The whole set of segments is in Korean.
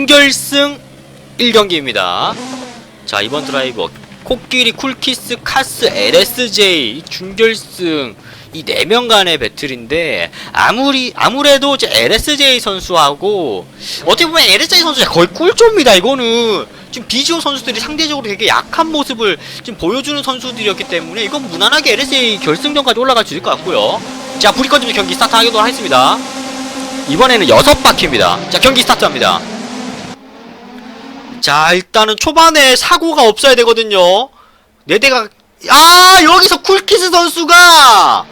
준결승 1경기입니다. 자, 이번 드라이버 코끼리, 쿨키스, 카스, LSJ 준결승 이 네 명 간의 배틀인데 아무리 아무래도 이제 LSJ 선수하고 어떻게 보면 LSJ 선수가 거의 꿀조입니다. 이거는 지금 비지오 선수들이 상대적으로 되게 약한 모습을 지금 보여주는 선수들이었기 때문에 이건 무난하게 LSJ 결승전까지 올라갈 수 있을 것 같고요. 자, 꺼지면 경기 스타트하도록 하겠습니다. 이번에는 여섯 바퀴입니다. 자, 경기 스타트합니다. 자 일단은 초반에 사고가 없어야 되거든요. 네 대가 아 여기서 쿨키스 선수가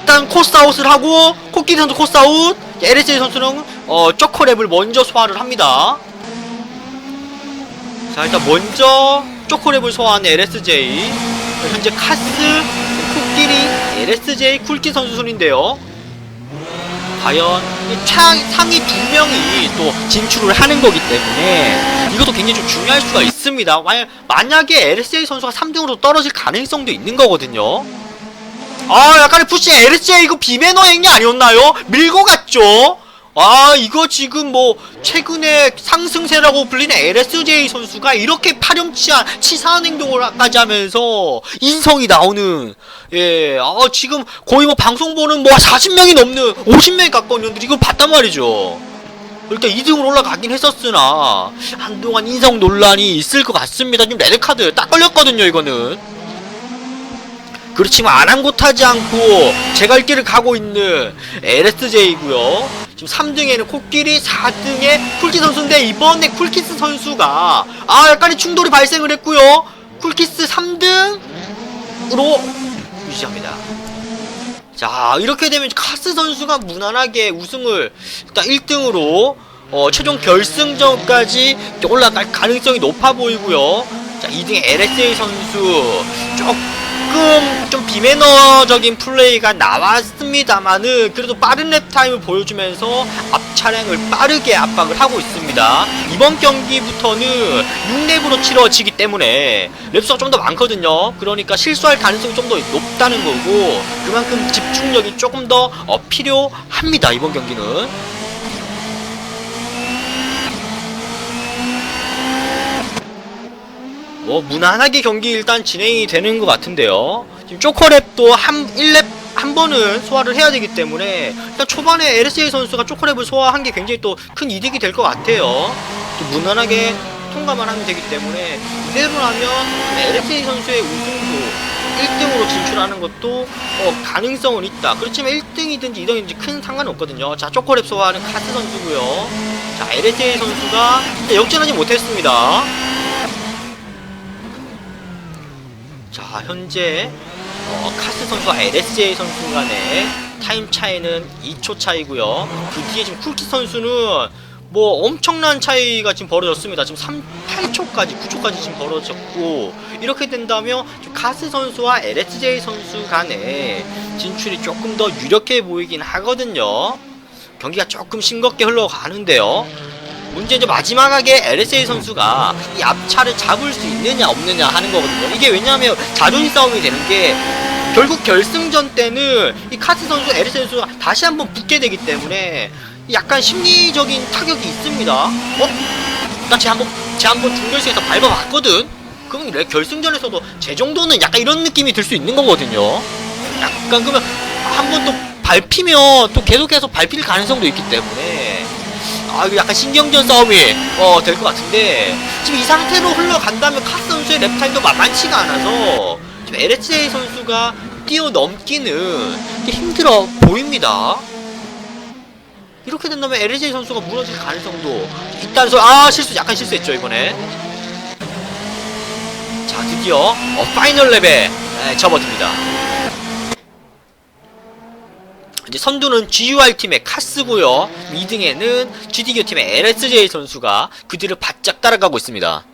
일단 코스아웃을 하고 코끼리 선수 코스아웃 LSJ 선수는 어 쪼커랩을 먼저 소화를 합니다. 자 일단 먼저 쪼커랩을 소화하는 LSJ. 현재 카스 코끼리 LSJ 쿨키 선수 순인데요 과연 이 차, 상위 두 명이 또 진출을 하는 거기 때문에 이것도 굉장히 좀 중요할 수가 있습니다. 만약, 만약에 LSA 선수가 3등으로 떨어질 가능성도 있는 거거든요. 아, 약간의 푸시 LSA 이거 비매너 행위 아니었나요? 밀고 갔죠? 아, 이거 지금 뭐, 최근에 상승세라고 불리는 LSJ 선수가 이렇게 파렴치한 치사한 행동을까지 하면서 인성이 나오는, 예, 아, 지금 거의 뭐 방송 보는 뭐 40명이 넘는 50명이 가까운 년들이 이걸 봤단 말이죠. 일단 2등으로 올라가긴 했었으나, 한동안 인성 논란이 있을 것 같습니다. 지금 레드카드 딱 걸렸거든요, 이거는. 그렇지만 아랑곳하지 않고 제 갈 길을 가고 있는 LSJ고요. 지금 3등에는 코끼리, 4등에 쿨키 선수인데 이번에 쿨키스 선수가 아 약간의 충돌이 발생을 했고요. 쿨키스 3등으로 유지합니다. 자 이렇게 되면 카스 선수가 무난하게 우승을 일단 1등으로 어, 최종 결승전까지 올라갈 가능성이 높아 보이고요. 자 2등에 LSA 선수 조금 좀 비매너적인 플레이가 나왔습니다만은 그래도 빠른 랩 타임을 보여주면서 앞 차량을 빠르게 압박을 하고 있습니다. 이번 경기부터는 6랩으로 치러지기 때문에 랩수가 좀 더 많거든요. 그러니까 실수할 가능성이 좀 더 높다는 거고 그만큼 집중력이 조금 더 어, 필요합니다. 이번 경기는. 뭐 무난하게 경기 일단 진행이 되는 것 같은데요. 지금 쪼커랩도 한 1랩 한 번은 소화를 해야 되기 때문에 일단 초반에 LSA 선수가 쪼커랩을 소화한 게 굉장히 또 큰 이득이 될 것 같아요. 또 무난하게 통과만 하면 되기 때문에 이대로라면 LSA 선수의 우승도 1등으로 진출하는 것도 어, 가능성은 있다. 그렇지만 1등이든지 2등이든지 큰 상관은 없거든요. 자, 쪼커랩 소화하는 카스 선수고요. 자, LSA 선수가 역전하지 못했습니다. 자 현재 어, 카스 선수와 LSJ 선수 간의 타임 차이는 2초 차이고요. 그 뒤에 지금 쿨키 선수는 뭐 엄청난 차이가 지금 벌어졌습니다. 지금 3, 8초까지, 9초까지 지금 벌어졌고 이렇게 된다면 카스 선수와 LSJ 선수 간의 진출이 조금 더 유력해 보이긴 하거든요. 경기가 조금 싱겁게 흘러가는데요. 문제 이제 마지막에 LSA 선수가 이 앞차를 잡을 수 있느냐 없느냐 하는 거거든요. 이게 왜냐하면 자존심 싸움이 되는 게 결국 결승전 때는 이 카스 선수, LSA 선수가 다시 한번 붙게 되기 때문에 약간 심리적인 타격이 있습니다. 어? 나쟤 한번 쟤 한번 준결승에서 밟아봤거든. 그럼 레- 결승전에서도 제 정도는 약간 이런 느낌이 들 수 있는 거거든요. 약간 그러면 한 번 또 밟히면 또 계속해서 밟힐 가능성도 있기 때문에 아 이거 약간 신경전 싸움이 어, 될 것 같은데 지금 이 상태로 흘러간다면 카스 선수의 랩타임도 만만치가 않아서 지금 LHA 선수가 뛰어넘기는 게 힘들어 보입니다. 이렇게 된다면 LHA 선수가 무너질 가능성도 있다는 소리. 아 실수 약간 실수했죠 이번에. 자 드디어 어, 파이널 랩에 네, 접어듭니다. 이제 선두는 GUR 팀의 카스고요. 2등에는 GDQ 팀의 LSJ 선수가 그 뒤를 바짝 따라가고 있습니다.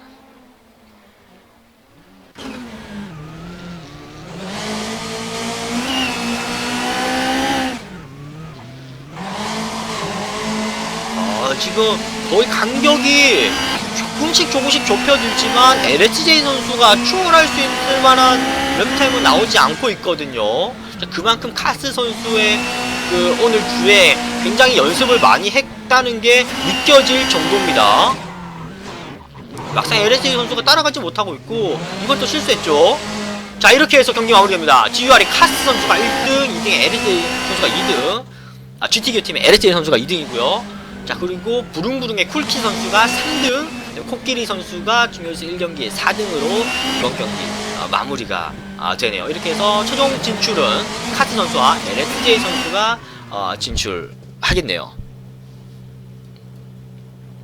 아, 지금 거의 간격이 조금씩 조금씩 좁혀들지만 LSJ 선수가 추월할 수 있을 만한 랩타임은 나오지 않고 있거든요. 자, 그만큼 카스 선수의 그 오늘 주에 굉장히 연습을 많이 했다. 있다는 게 느껴질 정도입니다. 막상 LSA 선수가 따라가지 못하고 있고 또 실수했죠. 자 이렇게 해서 경기 마무리됩니다. GUR의 카스 선수가 1등, 2등에 LSA 선수가 2등. 아 GTQ 팀의 LSA 선수가 2등이고요. 자 그리고 부릉부릉의 쿨키 선수가 3등, 네, 코끼리 선수가 중요해서 1경기에 4등으로 이번 경기 아, 마무리가 아, 되네요. 이렇게 해서 최종 진출은 카스 선수와 LSJ 선수가 어, 진출하겠네요.